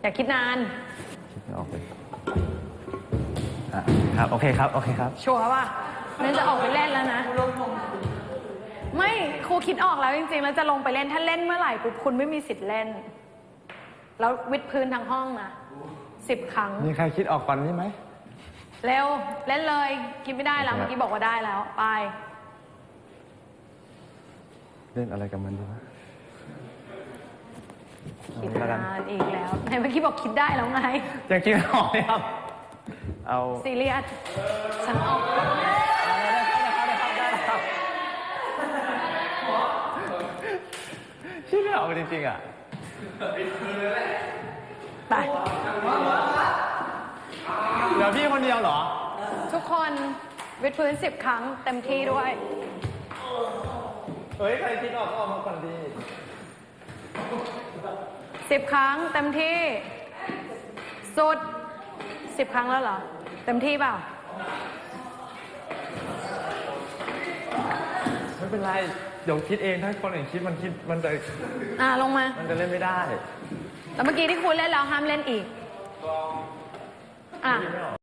อย่าคิดนาน คิดไม่ออกเลยอะครับ โอเคครับ โอเคครับ ชัวร์ป่ะนั่นจะออกไปเล่นแล้วนะ ไม่ครูคิดออกแล้วจริงๆ แล้วจะลงไปเล่น ถ้าเล่นเมื่อไหร่ปุ๊บคุณไม่มีสิทธิ์เล่น แล้ววิดพื้นทั้งห้องนะสิบครั้ง มีใครคิดออกก่อนนี่ไหม เร็ว เล่นเลย คิดไม่ได้แล้ว เมื่อกี้บอกว่าได้แล้ว ไป เล่นอะไรกับมันดีวะ คิดเอาละกันนานอีกแล้วไหนเมื่อกี้บอกคิดได้แล้วไง ยังคิดไม่ออกเลยครับ เอาซีเรียสฉันออกคิดไม่ออกจริงๆอะไปเดี๋ยวพี่คนเดียวเหรอ ทุกคนวิดพื้นสิบครั้งเต็มที่ด้วย เฮ้ย ใครคิดออกก็ออกมาก่อนดี สิบครั้งเต็มที่ สุดสิบครั้งแล้วเหรอ เต็มที่เปล่า ไม่เป็นไร เดี๋ยวคิดเองถ้าคนอื่นคิดมันคิดมันจะอ่าลงมา มันจะเล่นไม่ได้แล้วเมื่อกี้ที่คุณเล่นแล้วห้ามเล่นอีก อะ คิดไม่ออก